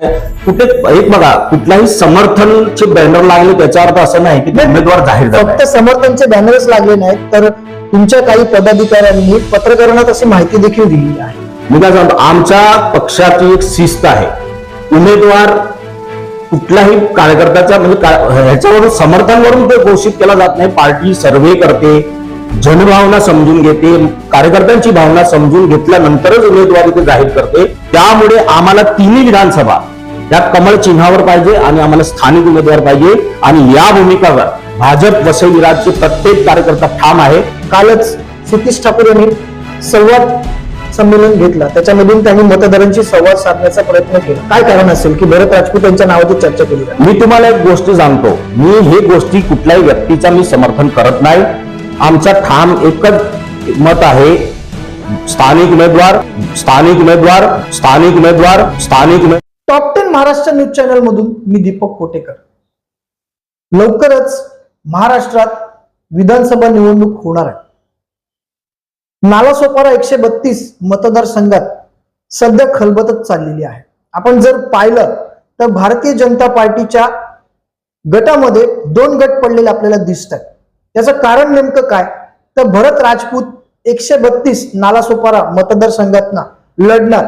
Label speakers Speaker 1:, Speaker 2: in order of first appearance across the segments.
Speaker 1: कुठे एक बघा कुठलाही समर्थनचे बॅनर लागले त्याचा अर्थ असं नाही की उमेदवार जाहीर झाला
Speaker 2: फक्त समर्थनचे बॅनरच लागले नाहीत तर तुमच्या काही पदाधिकाऱ्यांनी पत्रकारांना तशी माहिती देखील दिली आहे.
Speaker 1: मी काय सांगतो आमच्या पक्षाची एक शिस्त आहे. उमेदवार कुठल्याही कार्यकर्त्याच्या म्हणजे ह्याच्यावरून समर्थनवरून ते घोषित केला जात नाही. पार्टी सर्वे करते जनभावना समजून घेते कार्यकर्त्यांची भावना समजून घेतल्यानंतरच उमेदवारी ते जाहीर करते. त्यामुळे आम्हाला तिन्ही विधानसभा या कमळ चिन्हावर पाहिजे आणि आम्हाला स्थानिक उमेदवार पाहिजे. आणि या भूमिकावर भाजप वसई विराजचे प्रत्येक कार्यकर्ता ठाम आहे.
Speaker 2: कालच सतीश ठाकूर यांनी संवाद संमेलन घेतला. त्याच्यामधून त्यांनी मतदारांशी संवाद साधण्याचा प्रयत्न केला. काय कारण असेल की भरत राजपूत यांच्या नावाची चर्चा केली
Speaker 1: मी तुम्हाला एक गोष्ट सांगतो. मी हे गोष्टी कुठल्याही व्यक्तीचा मी समर्थन करत नाही. आमचा ठाम एकच मत आहे. स्थानिक उमेदवार स्थानिक उमेदवार स्थानिक उमेदवार स्थानिक उमेदवार
Speaker 2: top ten Maharashtra news channel मधून मी दीपक कोटेकर. लवकरच महाराष्ट्रात विधानसभा निवडणूक होणार आहे. नालासोपारा एकशे बत्तीस मतदारसंघात सध्या खलबतच चाललेली आहे. आपण जर पाहिलं तर भारतीय जनता पार्टीच्या गटामध्ये दोन गट पडलेले आपल्याला दिसत आहेत. त्याचं कारण नेमकं काय? तर भरत राजपूत एकशे बत्तीस नालासोपारा मतदारसंघातना लढणार.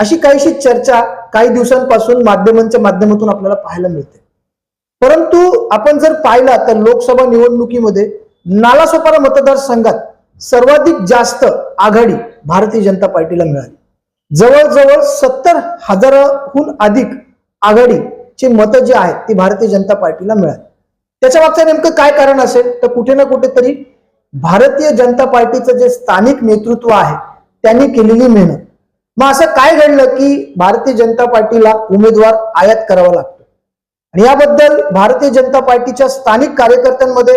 Speaker 2: अशी काहीशी चर्चा काही दिवसांपासून माध्यमांच्या माध्यमातून आपल्याला पाहायला मिळते. परंतु आपण जर पाहिला तर लोकसभा निवडणुकीमध्ये नालासोपारा मतदारसंघात सर्वाधिक जास्त आघाडी भारतीय जनता पार्टीला मिळाली. जवळजवळ सत्तर हजाराहून अधिक आघाडीची मतं जी आहेत ती भारतीय जनता पार्टीला मिळाली. त्याच्या मागचं नेमकं काय कारण असेल? तर कुठे ना कुठेतरी भारतीय जनता पार्टीचं जे स्थानिक नेतृत्व आहे त्यांनी केलेली मेहनत. मग असं काय घडलं की भारतीय जनता पार्टीला उमेदवार आयात करावा लागतो? आणि याबद्दल भारतीय जनता पार्टीच्या स्थानिक कार्यकर्त्यांमध्ये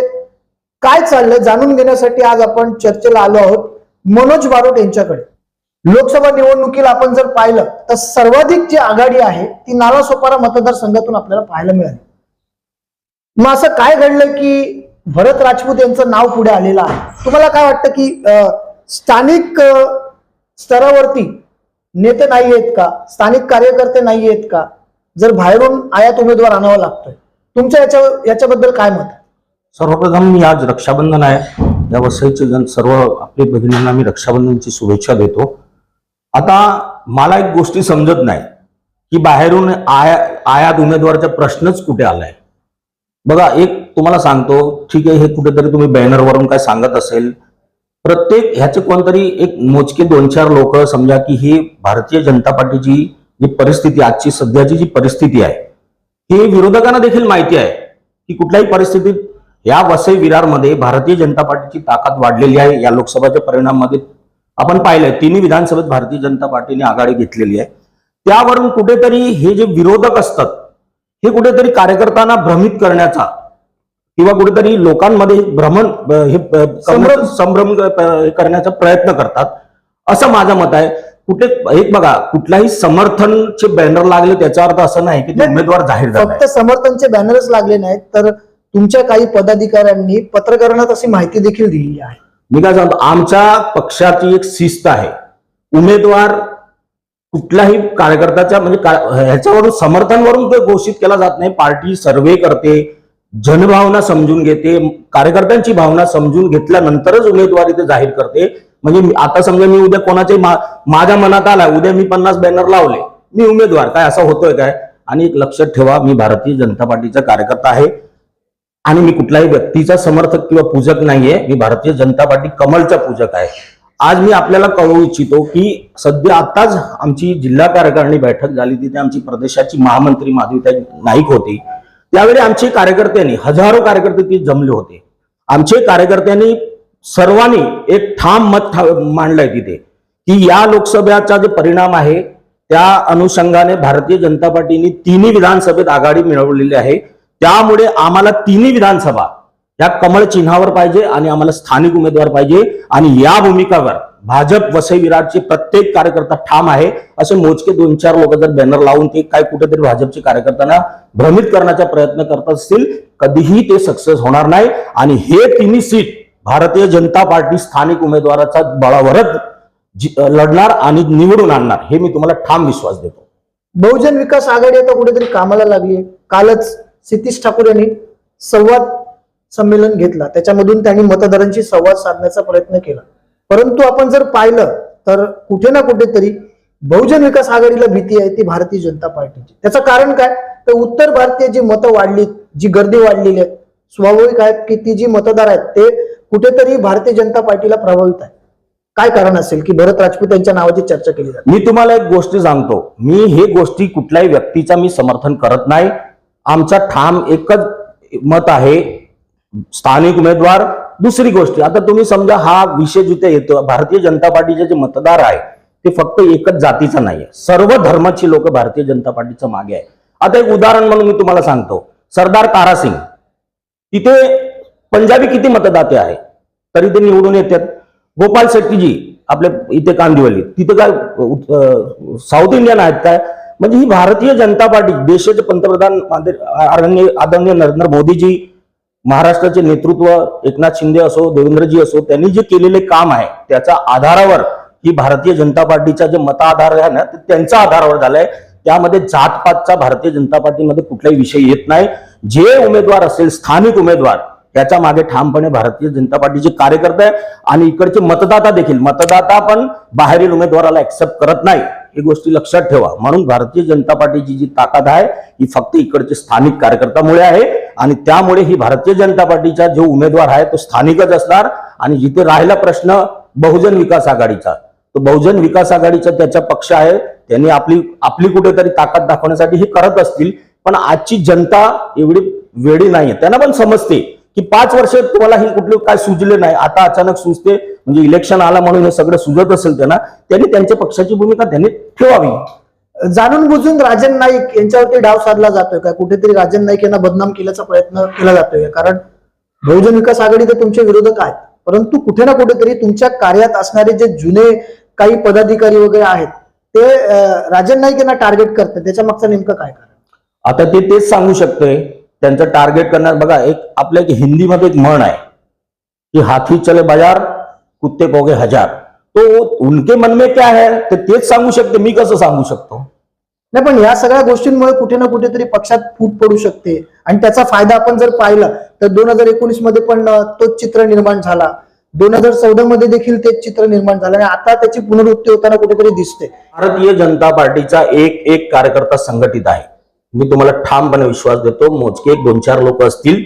Speaker 2: काय चाललंय जाणून घेण्यासाठी आज आपण चर्चेला आलो आहोत मनोज बारोट यांच्याकडे. लोकसभा निवडणुकीला आपण जर पाहिलं तर सर्वाधिक जी आघाडी आहे ती नालासोपारा मतदारसंघातून आपल्याला पाहायला मिळाली. मग असं काय घडलं की भरत राजपूत यांचं नाव पुढे आलेलं आहे? तुम्हाला काय वाटतं की अं, स्थानिक स्तरावरती नेते नाही आहेत का? स्थानिक कार्यकर्ते नाही आहेत का? जर बाहेरून आयात उमेदवार आणावा लागतोय. तुमच्या याच्या याच्याबद्दल काय मत
Speaker 1: सर्वप्रथम मी आज रक्षाबंधन आहे. या वसईचे जण सर्व आपले भगिनींना मी रक्षाबंधनची शुभेच्छा देतो. आता मला एक गोष्टी समजत नाही की बाहेरून आया आयात उमेदवारचा प्रश्नच कुठे आलाय? बघा एक तुम्हाला सांगतो ठीक आहे हे कुठेतरी तुम्ही बॅनरवरून काय सांगत असेल. प्रत्येक ह्याचे कोणतरी एक मोजके दोन चार लोक समजा की ही भारतीय जनता पार्टीची जी परिस्थिती आजची सध्याची जी परिस्थिती आहे ही विरोधकांना देखील माहिती आहे की कुठल्याही परिस्थितीत या वसई विरारमध्ये भारतीय जनता पार्टीची ताकद वाढलेली आहे. या लोकसभाच्या परिणामामध्ये आपण पाहिलंय तिन्ही विधानसभेत भारतीय जनता पार्टीने आघाडी घेतलेली आहे. त्यावरून कुठेतरी हे जे विरोधक असतात हे कुठेतरी कार्यकर्त्यांना भ्रमित करण्याचा किंवा कुठेतरी लोकांमध्ये भ्रमण हे संभ्रम. संभ्रम करण्याचा प्रयत्न करतात. असं माझं मत आहे. कुठे एक बघा कुठलाही समर्थनचे बॅनर लागले त्याचा अर्थ असं नाही की. उमेदवार जाहीर झाला
Speaker 2: फक्त समर्थनचे बॅनरच लागले नाहीत तर तुमच्या काही पदाधिकाऱ्यांनी पत्रकारांना तशी माहिती देखील दिली आहे.
Speaker 1: मी काय सांगतो आमच्या पक्षाची एक शिस्त आहे. उमेदवार कुठल्याही कार्यकर्त्याच्या म्हणजे ह्याच्यावरून समर्थनवरून ते घोषित केला जात नाही. पार्टी सर्वे करते जनभावना समजून घेते कार्यकर्त्यांची भावना समजून घेतल्यानंतरच उमेदवारी ते जाहीर करते. म्हणजे आता समजा मी उद्या कोणाचे माझ्या मनात आला उद्या मी पन्नास बॅनर लावले मी उमेदवार काय असं होतोय काय? आणि एक लक्षात ठेवा मी भारतीय जनता पार्टीचा कार्यकर्ता आहे. आणि मी कुठल्याही व्यक्तीचा समर्थक किंवा पूजक नाहीये. मी भारतीय जनता पार्टी कमलचा पूजक आहे. आज मी आपल्याला कळवू इच्छितो की सध्या आताच आमची जिल्हा कार्यकारिणी बैठक झाली तिथे आमची प्रदेशाची महामंत्री माधवीताई नाईक होती. त्यावेळी आमचे कार्यकर्त्यांनी हजारो कार्यकर्ते तिथे जमले होते. आमचे कार्यकर्त्यांनी सर्वांनी एक ठाम मत मांडलंय तिथे की या लोकसभेचा जे परिणाम आहे त्या अनुषंगाने भारतीय जनता पार्टीने तिन्ही विधानसभेत आघाडी मिळवलेली आहे. त्यामुळे आम्हाला तिन्ही विधानसभा या कमळ चिन्हावर पाहिजे आणि आम्हाला स्थानिक उमेदवार पाहिजे. आणि या भूमिकावर भाजप वसई विराटचे प्रत्येक कार्यकर्ता ठाम आहे. असे मोजके दोन चार लोक जर बॅनर लावून ते काय कुठेतरी भाजपचे कार्यकर्त्यांना भ्रमित करण्याचा प्रयत्न करत असतील कधीही ते सक्सेस होणार नाही. आणि हे तिन्ही सीट भारतीय जनता पार्टी स्थानिक उमेदवाराचा बळावरच लढणार आणि निवडून आणणार हे मी तुम्हाला ठाम विश्वास देतो.
Speaker 2: बहुजन विकास आघाडी आता कुठेतरी कामाला लागली कालच सितीश ठाकूर यांनी संवाद संमेलन घेतला. त्याच्यामधून त्यांनी मतदारांशी संवाद साधण्याचा प्रयत्न केला. परंतु आपण जर पाहिलं तर कुठे ना कुठेतरी बहुजन विकास आघाडीला भीती आहे ती भारतीय जनता पार्टीची. त्याचं कारण काय? तर उत्तर भारतीय जी मतं वाढली जी गर्दी वाढलेली आहे स्वाभाविक आहेत की ती जी मतदार आहेत ते कुठेतरी भारतीय जनता पार्टीला प्रभावित आहे काय कारण असेल की भरत राजपूत यांच्या नावाची चर्चा केली जाते?
Speaker 1: मी तुम्हाला एक गोष्टी सांगतो. मी हे गोष्टी कुठल्याही व्यक्तीचा मी समर्थन करत नाही. आमचा ठाम एकच मत आहे स्थानिक उमेदवार दुसरी गोष्ट आता तुम्ही समजा हा विषय जिथे येतो भारतीय जनता पार्टीचे जे मतदार आहे ते फक्त एकच जातीचा नाहीये. सर्व धर्माची लोक भारतीय जनता पार्टीच्या मागे आहे आता एक उदाहरण म्हणून मी तुम्हाला सांगतो. सरदार तारासिंग तिथे पंजाबी किती मतदाते आहे तरी ते निवडून येतात. गोपाल शेट्टीजी आपले इथे कांदिवली. तिथे काय साऊथ इंडियन आहेत काय? म्हणजे ही भारतीय जनता पार्टी देशाचे पंतप्रधान आदरणीय आदरणीय नरेंद्र मोदीजी महाराष्ट्राचे नेतृत्व एकनाथ शिंदे असो देवेंद्रजी असो त्यांनी जे केलेले काम आहे त्याच्या आधारावर ही भारतीय जनता पार्टीचा जे मताधार आहे ना ते त्यांच्या आधारावर झालाय. त्यामध्ये जातपातचा भारतीय जनता पार्टीमध्ये कुठलाही विषय येत नाही. जे उमेदवार असेल स्थानिक उमेदवार त्याच्यामागे ठामपणे भारतीय जनता पार्टीचे कार्यकर्ते आहे आणि इकडचे मतदाता देखील मतदाता पण बाहेरील उमेदवाराला ऍक्सेप्ट करत नाही. ही गोष्टी लक्षात ठेवा. म्हणून भारतीय जनता पार्टीची जी ताकद आहे ही फक्त इकडचे स्थानिक कार्यकर्त्यामुळे आहे. आणि त्यामुळे ही भारतीय जनता पार्टीचा जो उमेदवार आहे तो स्थानिकच असणार आणि जिथे राहिला प्रश्न बहुजन विकास आघाडीचा. तो बहुजन विकास आघाडीचा त्याचा पक्ष आहे त्यांनी आपली आपली कुठेतरी ताकद दाखवण्यासाठी हे करत असतील पण आजची जनता एवढी वेळी नाहीये. त्यांना पण समजते की पाच वर्ष तुम्हाला हे कुठले काय सुचले नाही. आता अचानक सुचते म्हणजे इलेक्शन आला म्हणून हे सगळं सुजत असेल त्यांना त्यांनी त्यांच्या पक्षाची भूमिका त्यांनी ठेवावी.
Speaker 2: जाणून बुजून राजन नाईक यांच्यावरती डाव साधला जातोय का? कुठेतरी राजन नाईक यांना बदनाम केल्याचा प्रयत्न केला जातोय कारण बहुजन विकास आघाडी तर तुमचे विरोधक आहेत. परंतु कुठे ना कुठेतरी तुमच्या कार्यात असणारे जे जुने काही पदाधिकारी वगैरे आहेत ते राजन नाईक यांना टार्गेट करतात. त्याच्या मागचं नेमकं काय कारण?
Speaker 1: आता ते तेच सांगू शकते त्यांचं टार्गेट करणार बघा एक आपल्या एक हिंदीमध्ये एक म्हण आहे की हाथी चले बाजार कुत्ते पोगे हजार. तो उनके मन में क्या है? ते तेच सांगू शकते. मी कसं सांगू शकतो?
Speaker 2: नाही पण या सगळ्या गोष्टींमुळे कुठे ना कुठेतरी पक्षात फूट पडू शकते. आणि त्याचा फायदा आपण जर पाहिला तर दोन हजार एकोणीसमध्ये पण तोच चित्र निर्माण झाला. दोन हजार चौदा मध्ये देखील तेच चित्र निर्माण झालं आणि आता त्याची पुनरुत्ती होताना कुठेतरी दिसते.
Speaker 1: भारतीय जनता पार्टीचा एक एक कार्यकर्ता संघटित आहे. मी तुम्हाला ठामपणे विश्वास देतो मोजके एक दोन चार लोक असतील.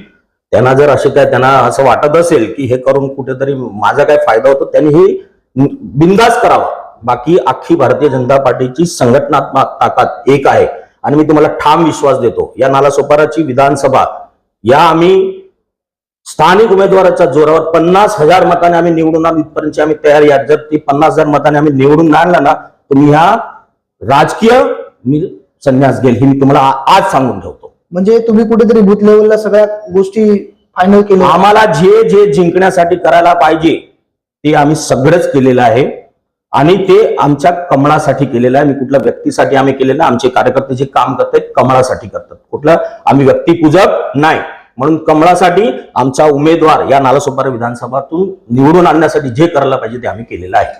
Speaker 1: त्यांना जर असे काय त्यांना असं वाटत असेल की हे करून कुठेतरी माझा काय फायदा होतो त्यांनी हे बिंदास करावा. बाकी अख्खी भारतीय जनता पार्टीची संघटनात्मक ताकद एक आहे. आणि मी तुम्हाला ठाम विश्वास देतो या नालासोपाराची विधानसभा या आम्ही स्थानिक उमेदवाराच्या जोरावर पन्नास हजार मताने आम्ही निवडून आणू इथपर्यंत आम्ही तयारी आहे. जर ती पन्नास हजार मताने आम्ही निवडून आणला ना तर मी ह्या राजकीय मी संन्यास घेईल ही मी तुम्हाला आज सांगून ठेवतो.
Speaker 2: म्हणजे तुम्ही कुठेतरी बूथ लेवलला सगळ्या गोष्टी फायनल केल्या.
Speaker 1: आम्हाला जे जे जिंकण्यासाठी करायला पाहिजे ते आम्ही सगळंच केलेलं आहे. आणि ते आमच्या कमळासाठी केलेलं आहे. मी कुठल्या व्यक्तीसाठी आम्ही केलेलं आमचे कार्यकर्ते जे काम करतात कमळासाठी करतात. कुठलं? आम्ही व्यक्तीपूजक नाही. म्हणून कमळासाठी आमचा उमेदवार या नालासोपारा विधानसभातून निवडून आणण्यासाठी जे करायला पाहिजे ते आम्ही केलेलं आहे.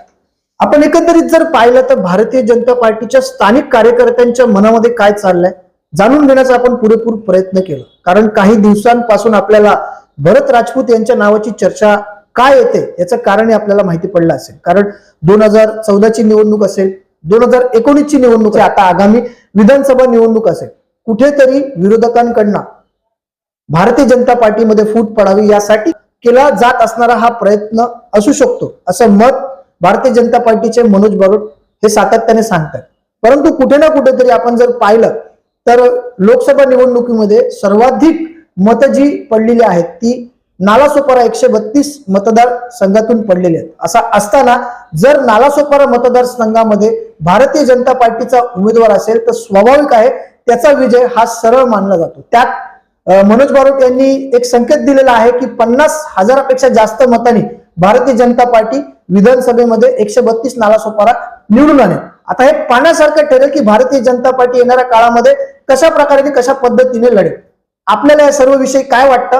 Speaker 2: आपण एकंदरीत जर पाहिलं तर भारतीय जनता पार्टीच्या स्थानिक कार्यकर्त्यांच्या मनामध्ये काय चाललंय जाणून घेण्याचा आपण पुरेपूर प्रयत्न केला. कारण काही दिवसांपासून आपल्याला भरत राजपूत यांच्या नावाची चर्चा काय येते याचं कारण आपल्याला माहिती पडलं असेल. कारण दोन हजार चौदाची निवडणूक असेल दोन हजार एकोणीसची निवडणूक आहे आता आगामी विधानसभा निवडणूक असेल कुठेतरी विरोधकांकडनं भारतीय जनता पार्टीमध्ये फूट पडावी यासाठी केला जात असणारा हा प्रयत्न असू शकतो असं मत भारतीय जनता पार्टीचे मनोज बारोट हे सातत्याने सांगतात. परंतु कुठे ना कुठेतरी आपण जर पाहिलं तर लोकसभा निवडणुकीमध्ये सर्वाधिक मतं जी पडलेली आहेत ती नालासोपारा एकशे बत्तीस मतदार संघातून पडलेले आहेत. असा असताना जर नालासोपारा मतदारसंघामध्ये भारतीय जनता पार्टीचा उमेदवार असेल तर स्वाभाविक आहे त्याचा विजय हा सरळ मानला जातो. त्यात मनोज बारोट यांनी एक संकेत दिलेला आहे की पन्नास हजारापेक्षा जास्त मतांनी भारतीय जनता पार्टी विधानसभेमध्ये एकशे बत्तीस नालासोपारा निवडून आणेल आता हे पाहण्यासारखं ठरेल की भारतीय जनता पार्टी येणाऱ्या काळामध्ये कशा प्रकारे कशा पद्धतीने लढेल. आपल्याला या सर्व विषयी काय वाटतं?